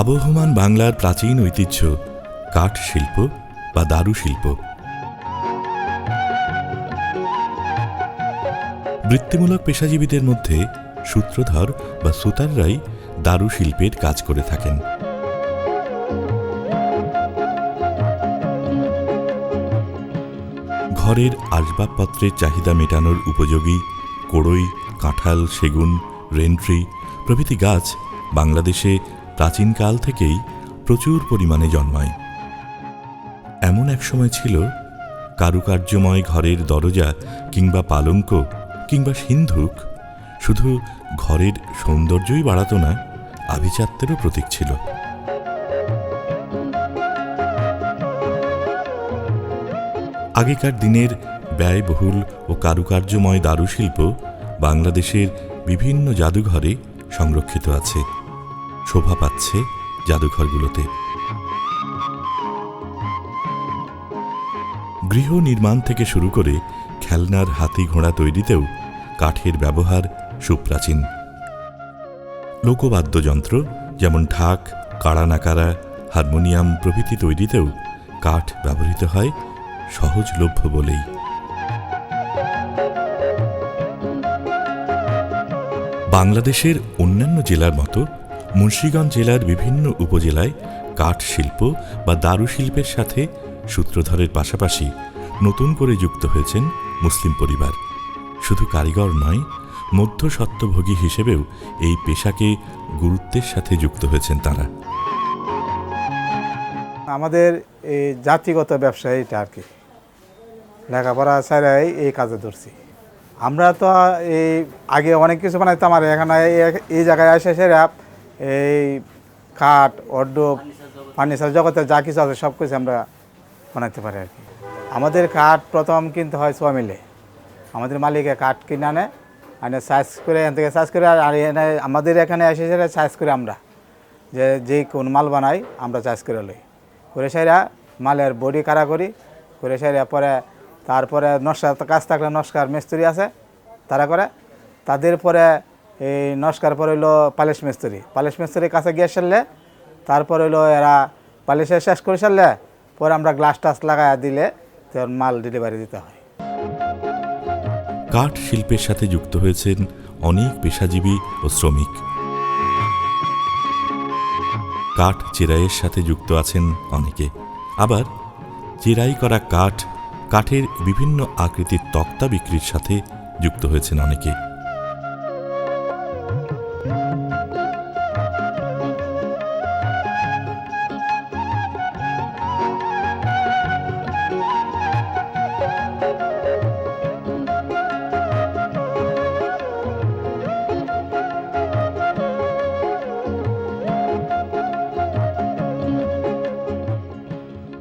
আবহমান বাংলার প্রাচীন ঐতিহ্য, কাঠ শিল্প বা দারু শিল্প। বৃত্তিমূলক পেশাজীবীদের মধ্যে সূত্রধর বা সুতাররাই দারু শিল্পের কাজ করে থাকেন। ঘরের আসবাবপত্রের চাহিদা মেটানোর উপযোগী কোড়ই, কাঁঠাল, সেগুন, রেন্ট্রি প্রভৃতি গাছ বাংলাদেশে প্রাচীনকাল থেকেই প্রচুর পরিমাণে জন্মায়। এমন এক সময় ছিল, কারুকার্যময় ঘরের দরজা কিংবা পালঙ্ক কিংবা সিন্ধুক শুধু ঘরের সৌন্দর্যই বাড়াতো না, আভিজাত্যেরও প্রতীক ছিল। আগেকার দিনের ব্যয়বহুল ও কারুকার্যময় দারুশিল্প বাংলাদেশের বিভিন্ন জাদুঘরে সংরক্ষিত আছে। শোভা পাচ্ছে জাদুঘরগুলোতে। গৃহ নির্মাণ থেকে শুরু করে খেলনার হাতি ঘোড়া তৈরিতেও কাঠের ব্যবহার সুপ্রাচীন। লোকবাদ্যযন্ত্র যেমন ঢাক, কাড়া নাকারা হারমোনিয়াম প্রভৃতি তৈরিতেও কাঠ ব্যবহৃত হয় সহজলভ্য বলেই। বাংলাদেশের অন্যান্য জেলার মতো মুন্সিগঞ্জ জেলার বিভিন্ন উপজেলায় কাঠ শিল্প বা দারু শিল্পের সাথে সূত্রধরের পাশাপাশি নতুন করে যুক্ত হয়েছেন মুসলিম পরিবার। শুধু কারিগর নয় মধ্যস্বত্বভোগী হিসেবেও এই পেশাকে গুরুত্বের সাথে যুক্ত হয়েছেন তারা। আমাদের এই জাতিগত ব্যবসা এটা আর কি। লেখাপড়া ছাড়াই এই কাজে ধরছি। আমরা তো এই আগে অনেক কিছু বানাইতাম আর এখানে এই জায়গায় আসে সেরা এই কাঠ অড্ডব ফার্নিচার জগতে যা কিছু আছে, সব কিছু আমরা বানাইতে পারি আর কি। আমাদের কাঠ প্রথম কিনতে হয় ছ মিলে। আমাদের মালিকে কাঠ কিনে আনে আনে সাইজ করে এখান থেকে সাইজ করে, আর এনে আমাদের এখানে এসে সেরা সাইজ করে আমরা। যে যে কোন মাল বানাই, আমরা চাষ করে লই। করে সাইরা মালের বডি কারা করি, করে সাইরা পরে তারপরে নস্কার, কাজ থাকলে নস্কার, মিস্ত্রি আছে, তারা করে। তাদের পরে এই নস্কার পরে হইল পালিশ মিস্ত্রি। পালিশ মিস্ত্রির কাছে গিয়ে সারলে, তারপরে হইল এরা পালিশে শেষ করে সারলে, পরে আমরা গ্লাস টাস লাগায় দিলে তখন মাল ডেলিভারি দিতে হয়। কাঠ শিল্পের সাথে যুক্ত হয়েছেন অনেক পেশাজীবী ও শ্রমিক। কাঠ চেরাইয়ের সাথে যুক্ত আছেন অনেকে। আবার চেরাই করা কাঠ, কাঠের বিভিন্ন আকৃতির তক্তা বিক্রির সাথে যুক্ত হয়েছেন অনেকে।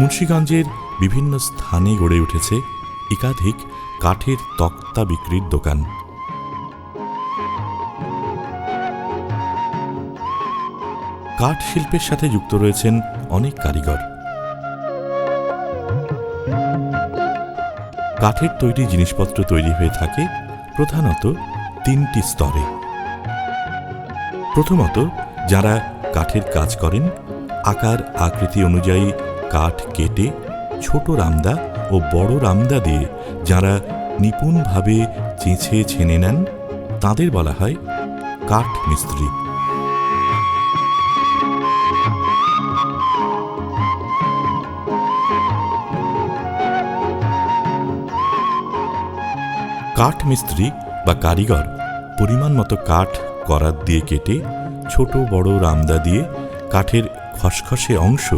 মুন্সীগঞ্জের বিভিন্ন স্থানে গড়ে উঠেছে একাধিক কাঠের তক্তা বিক্রির দোকান। কাঠ শিল্পের সাথে যুক্ত রয়েছেন অনেক কারিগর। কাঠের তৈরি জিনিসপত্র তৈরি হয়ে থাকে প্রধানত তিনটি স্তরে। প্রথমত, যারা কাঠের কাজ করেন, আকার, আকৃতি অনুযায়ী কাঠ কেটে ছোট রামদা ও বড় রামদা দিয়ে যারা নিপুণভাবে চেঁচে ছেনে নেন, তাদের বলা হয় কাঠ মিস্ত্রি। কাঠ মিস্ত্রি বা কারিগর পরিমাণ মতো কাঠ, করাত দিয়ে কেটে ছোট বড় রামদা দিয়ে কাঠের খসখসে অংশ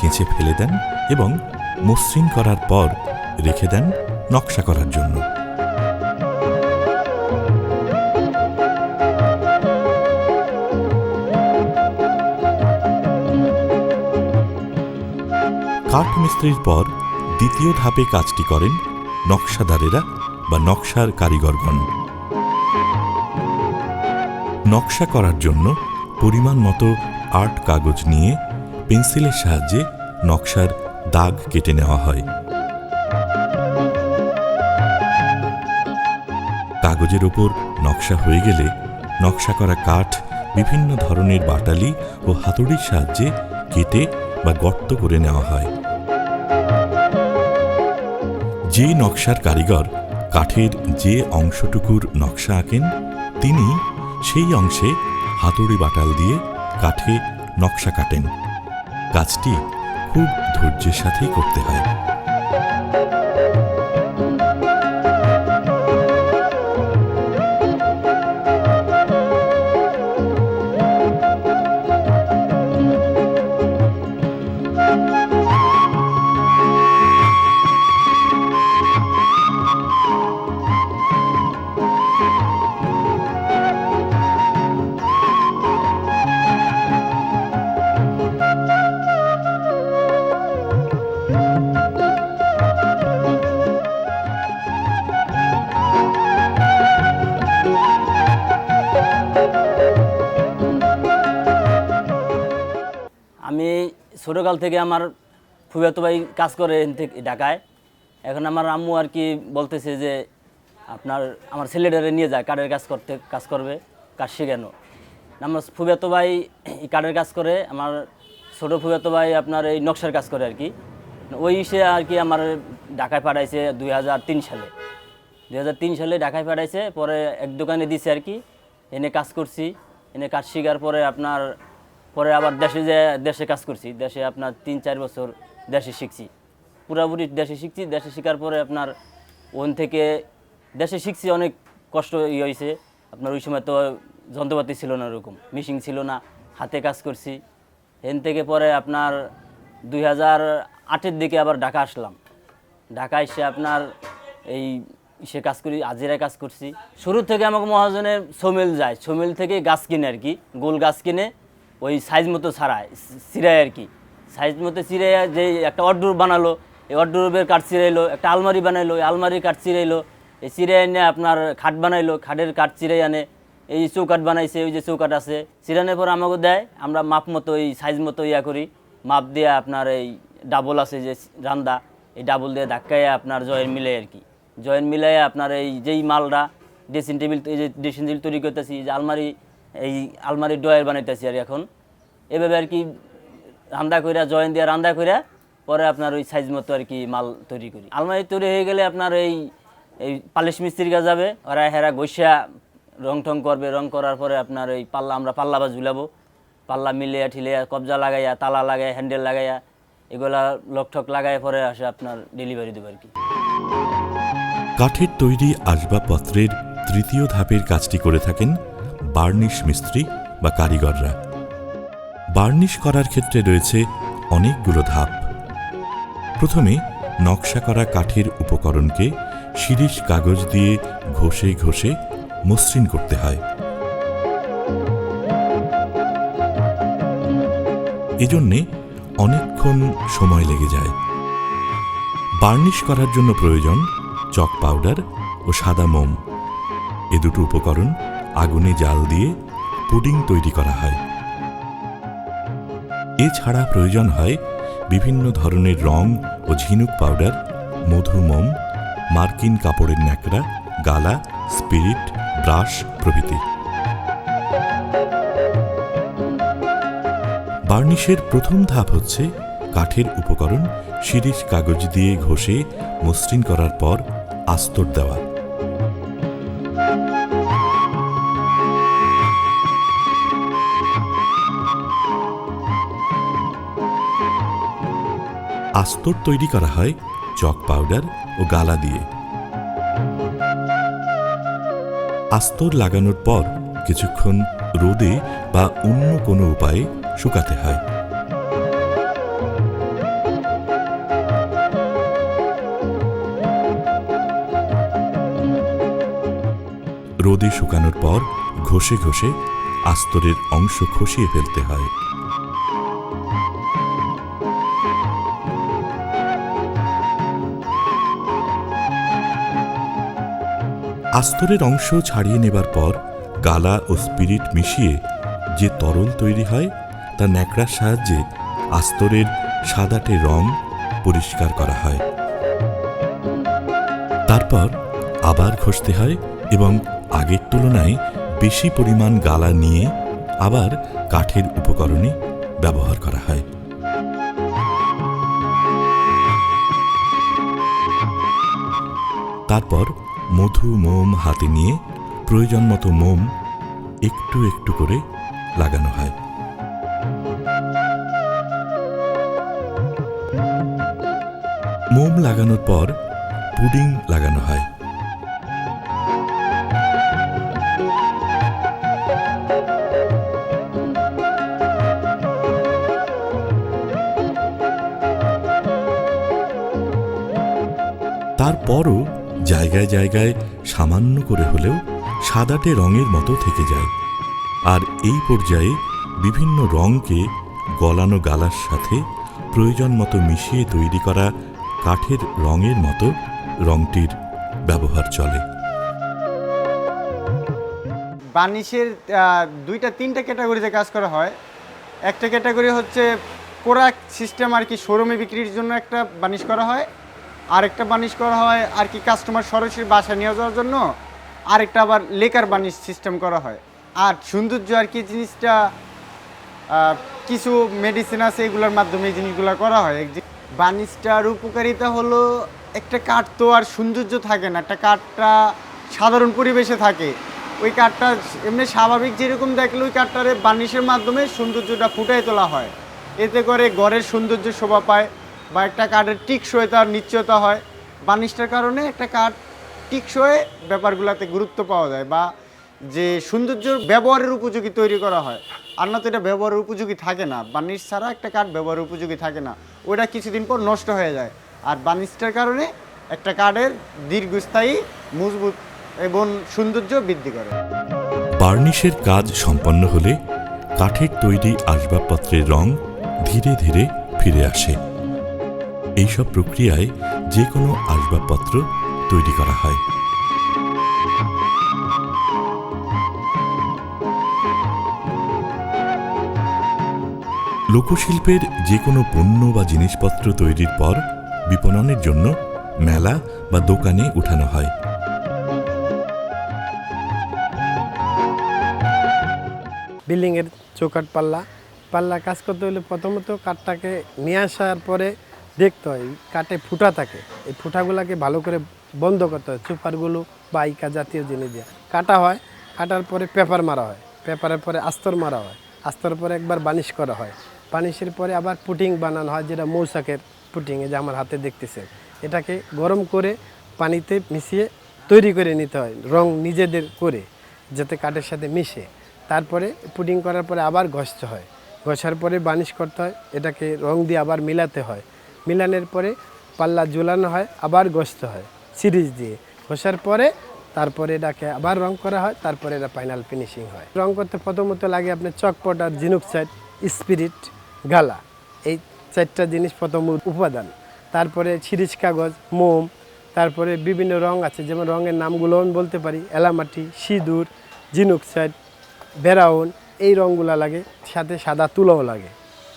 চেঁচে ফেলে দেন এবং মসৃণ করার পর রেখে দেন নকশা করার জন্য। কাঠ মিস্ত্রির পর দ্বিতীয় ধাপে কাজটি করেন নকশাদারেরা বা নকশার কারিগরগণ। নকশা করার জন্য পরিমাণ মতো আর্ট কাগজ নিয়ে পেন্সিলের সাহায্যে নকশার দাগ কেটে নেওয়া হয়। কাগজের ওপর নকশা হয়ে গেলে নকশা করা কাঠ বিভিন্ন ধরনের বাটালি ও হাতুড়ির সাহায্যে কেটে বা গর্ত করে নেওয়া হয়। যে নকশার কারিগর কাঠের যে অংশটুকুর নকশা আঁকেন, তিনি সেই অংশে হাতুড়ি বাটাল দিয়ে কাঠে নকশা কাটেন। কাজটি খুব ধৈর্যের সাথেই করতে হয়। ছোটোকাল থেকে আমার ফুয়াতো ভাই কাজ করে ঢাকায়। এখন আমার আম্মু আর কি বলতেছে যে আপনার, আমার ছেলেটারে নিয়ে যায় কাঠের কাজ করতে, কাজ করবে, কাজ শেখানো। আমার ফুয়াতো ভাই এই কাঠের কাজ করে, আমার ছোটো ফুয়াতো ভাই আপনার এই নকশার কাজ করে আর কি। ওই সে আর কি আমার ঢাকায় পাঠাইছে দুই হাজার তিন সালে। দুই হাজার তিন সালে ঢাকায় পাঠাইছে, পরে এক দোকানে দিছে আর কি, এনে কাজ করছি। এনে কাজ শেখার পরে আপনার পরে আবার দেশে যে দেশে কাজ করছি, দেশে আপনার তিন চার বছর দেশে শিখছি। পুরাপুরি দেশে শিখছি, দেশে শেখার পরে আপনার ওন থেকে দেশে শিখছি, অনেক কষ্ট ইয়ে হয়েছে আপনার ওই সময় তো যন্ত্রপাতি ছিল না ওরকম মেশিন ছিল না, হাতে কাজ করছি। এন থেকে পরে আপনার দুই হাজার আটের দিকে আবার ঢাকা আসলাম। ঢাকা এসে আপনার এই সে কাজ করি আজিরায় কাজ করছি। শুরু থেকে আমাকে মহাজনের সোমেল যায়, সোমেল থেকে গাছ কিনে আর কি, গোল গাছ কিনে ওই সাইজ মতো ছাড়ায় চিরায় আর কি। সাইজ মতো চিরাইয়া যে একটা অর্ডুর বানালো, এই অর্ডুরের কাঠ চিরাইলো একটা আলমারি বানাইলো আলমারির কাঠ চিরাইলো এই চিরাই এনে আপনার খাট বানাইলো, খাটের কাঠ চিরাই আনে, এই চৌকাট বানাইছে, ওই যে চৌকাট আছে চিরানোর পর আমাকে দেয়, আমরা মাপ মতো এই সাইজ মতো ইয়া করি, মাপ দিয়ে আপনার এই ডাবল আছে যে রান্দা, এই ডাবল দিয়ে ধাক্কায় আপনার জয়েন মিলে আর কি। জয়েন মিলাই আপনার এই যেই মালটা ড্রেসিং টেবিল এই যে ড্রেসিং টেবিল তৈরি করতেছি যে আলমারি এই আলমারির ডয়ার বানাইতেছি আর এখন। এভাবে আর কি রান্দা কইরা, জয়েন দিয়ে রান্দা কইরা পরে আপনার ওই সাইজ মতো আর কি মাল তৈরি করি। আলমারি তৈরি হয়ে গেলে আপনার এই এই পালিশ মিস্ত্রির কাজ যাবে ওরা হেরা গৈসা রং টং করবে। রং করার পরে আপনার ওই পাল্লা, আমরা পাল্লা বা ঝুলাবো। পাল্লা মিলিয়া ঠিলিয়া কবজা লাগাইয়া, তালা লাগাইয়া হ্যান্ডেল লাগাইয়া, এগুলা লক ঠক লাগাই পরে আসে আপনার ডেলিভারি দেবো আর কি। কাঠের তৈরি আসবাবপত্রের তৃতীয় ধাপের কাজটি করে থাকেন বার্নিশ মিস্ত্রি বা কারিগররা। বার্নিশ করার ক্ষেত্রে রয়েছে অনেকগুলো ধাপ। প্রথমে নকশা করা কাঠের উপকরণকে শিরিষ কাগজ দিয়ে ঘষে ঘষে মসৃণ করতে হয়। এজন্যে অনেকক্ষণ সময় লেগে যায়। বার্নিশ করার জন্য প্রয়োজন চক পাউডার ও সাদা মোম। এ দুটো উপকরণ আগুনে জাল দিয়ে পুডিং তৈরি করা হয়। এছাড়া প্রয়োজন হয় বিভিন্ন ধরনের রং ও ঝিনুক পাউডার মধু মোম মার্কিন কাপড়ের ন্যাকড়া, গালা, স্পিরিট, ব্রাশ প্রভৃতি। বার্নিশের প্রথম ধাপ হচ্ছে কাঠের উপকরণ, শিরিষ কাগজ দিয়ে ঘষে মসৃণ করার পর আস্তর দেওয়া। আস্তর তৈরি করা হয় চক পাউডার ও গালা দিয়ে। আস্তর লাগানোর পর কিছুক্ষণ রোদে বা অন্য কোনো উপায়ে শুকাতে হয়। রোদে শুকানোর পর ঘষে ঘষে আস্তরের অংশ খসিয়ে ফেলতে হয়। আস্তরের অংশ ছাড়িয়ে নেবার পর গালা ও স্পিরিট মিশিয়ে যে তরল তৈরি হয়, তা ন্যাকড়ার সাহায্যে আস্তরের সাদাটে রং পরিষ্কার করা হয়। তারপর আবার ঘষতে হয় এবং আগের তুলনায় বেশি পরিমাণ গালা নিয়ে আবার কাঠের উপকরণে ব্যবহার করা হয়। তারপর মধু, মোম হাতে নিয়ে প্রয়োজন মতো মোম একটু একটু করে লাগানো হয়। মোম লাগানোর পর পুডিং লাগানো হয়। তারপরও জায়গায় জায়গায় সামান্য করে হলেও সাদাটে রঙের মতো থেকে যায়। আর এই পর্যায়ে বিভিন্ন রঙকে গলানো গালার সাথে প্রয়োজন মতো মিশিয়ে তৈরি করা কাঠের রঙের মতো রঙটির ব্যবহার চলে। বার্নিশের দুইটা তিনটা ক্যাটাগরিতে কাজ করা হয়। একটা ক্যাটাগরি হচ্ছে কোরাক সিস্টেম আর কি শোরুমে বিক্রির জন্য একটা বার্নিশ করা হয়। আরেকটা বার্নিশ করা হয়, আর কি কাস্টমার সরাসরি বাসায় নিয়ে যাওয়ার জন্য আরেকটা আবার লেকার বার্নিশ সিস্টেম করা হয়। আর সৌন্দর্য আর কি জিনিসটা কিছু মেডিসিন আছে, এগুলোর মাধ্যমে এই জিনিসগুলো করা হয়। বার্নিশটার উপকারিতা হলো, একটা কাঠ তো আর সৌন্দর্য থাকে না, একটা কাঠটা সাধারণ পরিবেশে থাকে। ওই কাঠটা এমনি স্বাভাবিক যেরকম দেখলে ওই কাঠটারে বার্নিশের মাধ্যমে সৌন্দর্যটা ফুটাই তোলা হয়। এতে করে ঘরের সৌন্দর্য শোভা পায়। বা একটা কাঠের টিকসইতার নিশ্চয়তা হয়। বার্নিশটার কারণে একটা কাঠ টিকসই ব্যাপারগুলোতে গুরুত্ব পাওয়া যায় বা যে সৌন্দর্য ব্যবহারের উপযোগী তৈরি করা হয়। আর না তো এটা ব্যবহারের উপযোগী থাকে না। বার্নিশ ছাড়া একটা কাঠ ব্যবহারের উপযোগী থাকে না। ওটা কিছুদিন পর নষ্ট হয়ে যায়। আর বার্নিশটার কারণে একটা কাঠের দীর্ঘস্থায়ী, মজবুত এবং সৌন্দর্য বৃদ্ধি করে। বার্নিশের কাজ সম্পন্ন হলে কাঠের তৈরি আসবাবপত্রের রং ধীরে ধীরে ফিরে আসে। এইসব প্রক্রিয়ায় যে কোনো আসবাবপত্র তৈরি করা হয়। লোকশিল্পের যে কোনো পণ্য বা জিনিসপত্র তৈরির পর বিপণনের জন্য মেলা বা দোকানে উঠানো হয়। বিল্ডিংয়ের চৌকাট পাল্লা। পাল্লা কাজ করতে হলে প্রথমত কাঠটাকে নিয়ে আসার পরে দেখতে হয়, কাঠে ফুটা থাকে। এই ফুটাগুলোকে ভালো করে বন্ধ করতে হয় চুপারগুলো বা ইকা জাতীয় জিনিস দিয়ে। কাটা হয়, কাটার পরে পেপার মারা হয়, পেপারের পরে আস্তর মারা হয়। আস্তর পরে একবার বানিশ করা হয়। বানিশের পরে আবার পুটিং বানানো হয়, যেটা মৌসাকের পুটিং, এই যে আমার হাতে দেখতেছেন এটাকে গরম করে পানিতে মিশিয়ে তৈরি করে নিতে হয়, রং নিজেদের করে, যাতে কাঠের সাথে মিশে। তারপরে পুডিং করার পরে আবার ঘষতে হয়। ঘষার পরে বানিশ করতে হয়, এটাকে রং দিয়ে আবার মিলাতে হয়। মিলানোর পরে পাল্লা ঝুলানো হয়, আবার ঘষতে হয়, সিরিজ দিয়ে। ঘষার পরে তারপরে এটাকে আবার রং করা হয়, তারপরে এটা ফাইনাল ফিনিশিং হয়। রং করতে প্রথমত লাগে আপনার চকপট আর সাইড স্পিরিট গালা। এই চারটা জিনিস প্রথম উপাদান। তারপরে ছিরিজ কাগজ, মোম, তারপরে বিভিন্ন রং আছে, যেমন রঙের নামগুলো আমি বলতে পারি, এলামাটি, সিঁদুর, ঝিনুক সাইড ব্রাউন এই রঙগুলো লাগে, সাথে সাদা তুলোও লাগে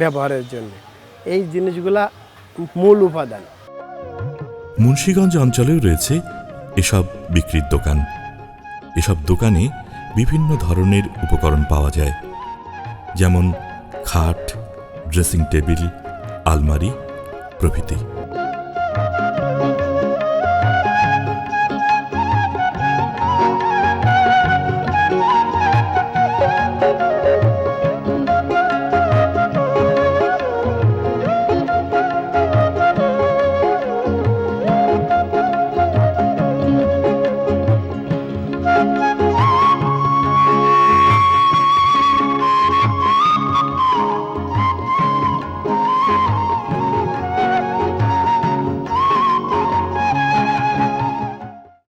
ব্যবহারের জন্য। এই জিনিসগুলা মূল উপাদান। মুন্সীগঞ্জ অঞ্চলেও রয়েছে এসব বিক্রির দোকান। এসব দোকানে বিভিন্ন ধরনের উপকরণ পাওয়া যায়। যেমন খাট, ড্রেসিং টেবিল, আলমারি প্রভৃতি।